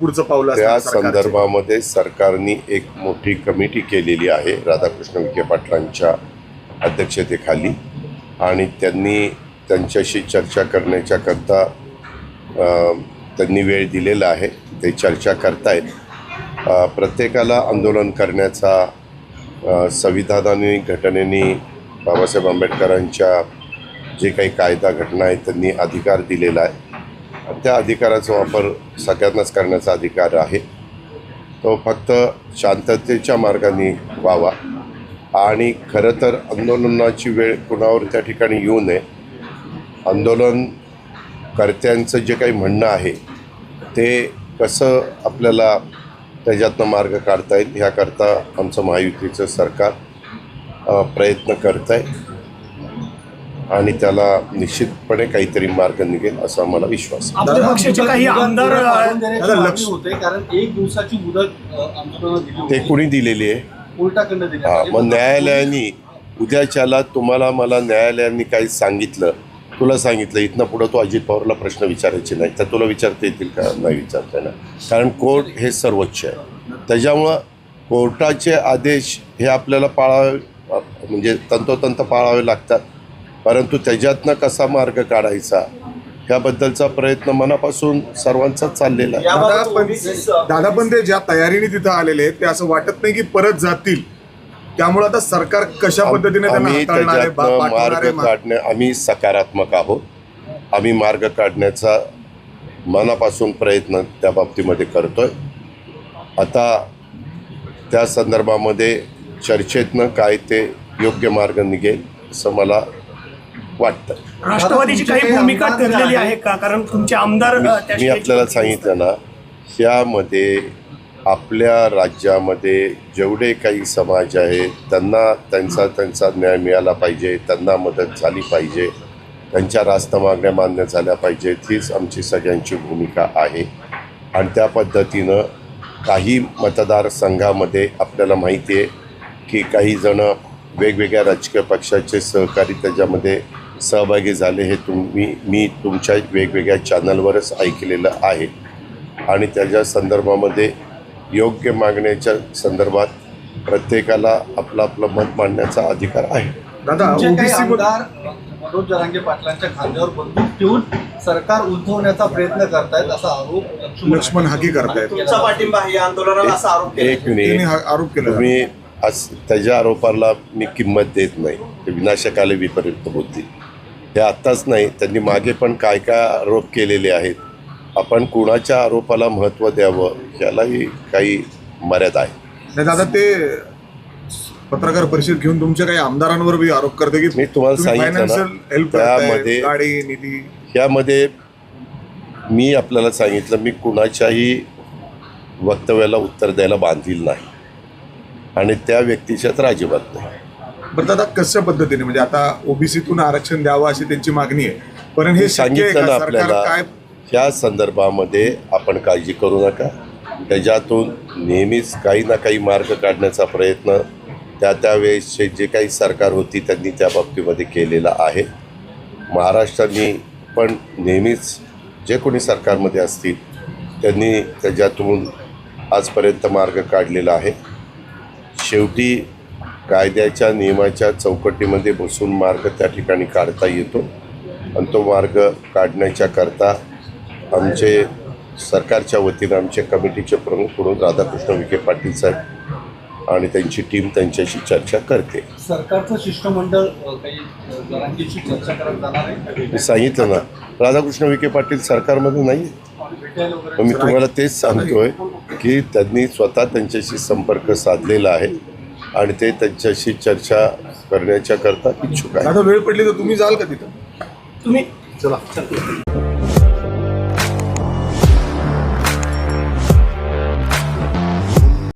पुढचं पाऊल त्या? संदर्भामध्ये सरकारने एक मोठी कमिटी केलेली आहे राधाकृष्ण विखे पाटलांच्या अध्यक्षतेखाली. आणि त्यांनी त्यांच्याशी चर्चा करण्याच्याकरता त्यांनी वेळ दिलेला आहे. ते चर्चा करतायत. प्रत्येकाला आंदोलन करण्याचा संविधानाने घटनेने बाबासाहेब आंबेडकरांच्या जे काही कायदा घटना आहेत त्यांनी अधिकार दिलेला आहे. त्या अधिकाराचा वापर सगळ्यांनाच करण्याचा अधिकार आहे. तो फक्त शांततेच्या मार्गाने व्हावा आणि खरं तर आंदोलनाची वेळ कुणावर त्या ठिकाणी येऊ नये. आंदोलन कर्त्यांचं जे काही म्हणणं आहे ते कसं आपल्याला त्याच्यातनं मार्ग काढता येईल ह्याकरता आमचं महायुतीचं सरकार प्रयत्न करत आहे आणि त्याला निश्चितपणे काहीतरी मार्ग निघेल असा मला विश्वास आहे. आपल्या पक्षाचे काही आमदार होते कारण एक दिवसाची मुदत ते कुणी दिलेली आहे? हा मग न्यायालयाने उद्याच्याला तुम्हाला मला न्यायालयाने काही सांगितलं. तुला सांगितलं इथनं पुढं तू अजित पवारला प्रश्न विचारायचे नाही. तर तुला विचारता येतील का? नाही विचारता येणार. कारण कोर्ट हे सर्वोच्च आहे. त्याच्यामुळं कोर्टाचे आदेश हे आपल्याला पाळावे म्हणजे तंतोतंत पाळावे लागतात. परंतु त्याच्यातनं कसा मार्ग काढायचा? ह्याबद्दलचा प्रयत्न मनापासून सर्वांचाच चाललेला आहे. दादा पण दादा पण ते ज्या तयारीने तिथं आलेले आहेत ते असं वाटत नाही की परत जातील. त्यामुळे आता सरकार कशा पद्धतीने त्यांना आम्ही हाताळणार आहे, बा- त्याच्यातनं पाठवणार मार्ग आहे, मा- काढण्या आम्ही सकारात्मक आहोत. आम्ही मार्ग काढण्याचा मनापासून प्रयत्न त्या बाबतीमध्ये करतोय. आता त्या संदर्भामध्ये चर्चेतनं काय ते योग्य मार्ग निघेल असं मला वाटतं. राष्ट्रवादीची काही भूमिका ठरलेली आहे का? कारण तुमचे आमदार मी आपल्याला सांगितलं ना यामध्ये आपल्या राज्यामध्ये जेवढे काही समाज आहेत त्यांना त्यांचा त्यांचा न्याय मिळाला पाहिजे त्यांना मदत झाली पाहिजे त्यांच्या रास्त मागण्या मान्य झाल्या पाहिजेत हीच आमची सगळ्यांची भूमिका आहे. आणि त्या पद्धतीनं काही मतदारसंघामध्ये आपल्याला माहिती आहे की काही जणं वेगवेगळ्या राजकीय पक्षाचे सहकारी त्याच्यामध्ये सहभागी झाले हे तुम्ही मी तुमच्या वेगवेगळ्या चॅनलवरच ऐकलेलं आहे. आणि त्याच्या संदर्भामध्ये योग्य मागण्याच्या संदर्भात प्रत्येकाला आपलं आपलं मत मांडण्याचा अधिकार आहे. दादा मनोज जरांगे पाटलांच्या खांद्यावर बंदूक ठेवून सरकार उलथवण्याचा प्रयत्न करतायत असा आरोप लक्ष्मण हाकी करतायत. तुमचा पाठिंबा या आंदोलनाला असा आरोप केला. एक त्यांनी मिनिट आरोप केला. तुम्ही आज त्याच्या आरोपाला मी किंमत देत नाही. ते विनाशकाले विपरीत बुद्धी हे आत्ताच नाही त्यांनी मागे पण काय काय आरोप केलेले आहेत. आपण कुणाच्या आरोपाला महत्त्व द्यावं यालाही काही मर्यादा आहे. दादा ते पत्रकार परिषद घेऊन तुमच्या काही आमदारांवर बी आरोप करते की मी तुम्हाला सांगितलं त्यामध्ये- गाडी निधी. यामध्ये मी आपल्याला सांगितलं मी कुणाच्याही वक्तव्याला उत्तर द्यायला बांधील नाही. आणि त्या व्यक्तीच्या तर अजिबात नाही. बरं दादा कशा पद्धतीने? म्हणजे आता ओबीसीतून आरक्षण द्यावं अशी त्यांची मागणी आहे. पण हे मी शक्य आहे सांगितलं ना का सरकार आपल्याला काय ह्या संदर्भामध्ये आपण काळजी करू नका. त्याच्यातून नेहमीच काही ना काही मार्ग काढण्याचा प्रयत्न त्या त्यावेळेसचे जे काही सरकार होती त्यांनी त्या बाबतीमध्ये केलेला आहे. महाराष्ट्राने पण नेहमीच जे कोणी सरकारमध्ये असतील त्यांनी त्याच्यातून आजपर्यंत मार्ग काढलेला आहे. शेवटी कायद्याच्या नियमाच्या चौकटीमध्ये बसून मार्ग त्या ठिकाणी काढता येतो. आणि तो मार्ग काढण्याच्या करता आमचे सरकारच्या वतीनं आमचे कमिटीचे प्रमुख म्हणून राधाकृष्ण विखे पाटील साहेब आणि त्यांची टीम त्यांच्याशी चर्चा करते. सरकारचं शिष्टमंडळ चर्चा करत जाणार मी सांगितलं ना राधाकृष्ण विखे पाटील सरकारमध्ये नाही मी तुम्हाला तेच सांगतोय की त्यांनी स्वतः त्यांच्याशी संपर्क साधलेला आहे. आणि ते त्यांच्याशी चर्चा करण्याच्या करता इच्छुक आहे वेळ पडली तर तुम्ही जाल का तिथं? तुम्ही चला.